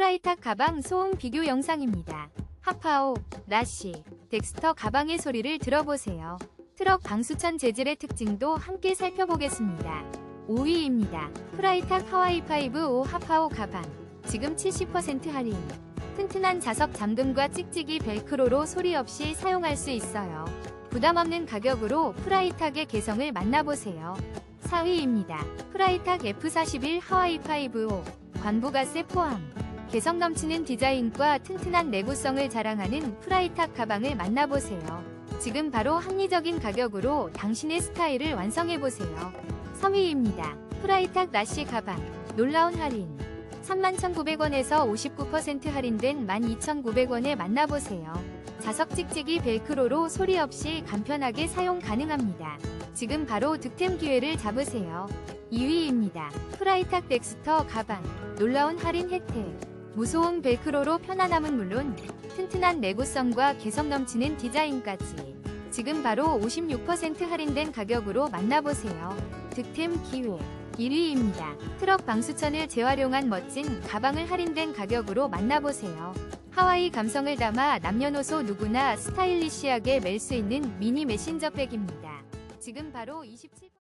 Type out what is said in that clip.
프라이탁 가방 소음 비교 영상입니다. 하파오, 라시, 덱스터 가방의 소리를 들어보세요. 트럭 방수천 재질의 특징도 함께 살펴보겠습니다. 5위입니다. 프라이탁 하와이 5 5 하파오 가방. 지금 70% 할인. 튼튼한 자석 잠금과 찍찍이 벨크로로 소리 없이 사용할 수 있어요. 부담 없는 가격으로 프라이탁의 개성을 만나보세요. 4위입니다. 프라이탁 F41 하와이 5 관부가세 포함. 개성 넘치는 디자인과 튼튼한 내구성을 자랑하는 프라이탁 가방을 만나보세요. 지금 바로 합리적인 가격으로 당신의 스타일을 완성해보세요. 3위입니다. 프라이탁 라시 가방. 놀라운 할인. 31,900원에서 59% 할인된 12,900원에 만나보세요. 자석 찍찍이 벨크로로 소리 없이 간편하게 사용 가능합니다. 지금 바로 득템 기회를 잡으세요. 2위입니다. 프라이탁 덱스터 가방. 놀라운 할인 혜택. 무소음 벨크로로 편안함은 물론 튼튼한 내구성과 개성 넘치는 디자인까지. 지금 바로 56% 할인된 가격으로 만나보세요. 득템 기회. 1위입니다. 트럭 방수천을 재활용한 멋진 가방을 할인된 가격으로 만나보세요. 하와이 감성을 담아 남녀노소 누구나 스타일리시하게 멜 수 있는 미니 메신저 백입니다. 지금 바로 27%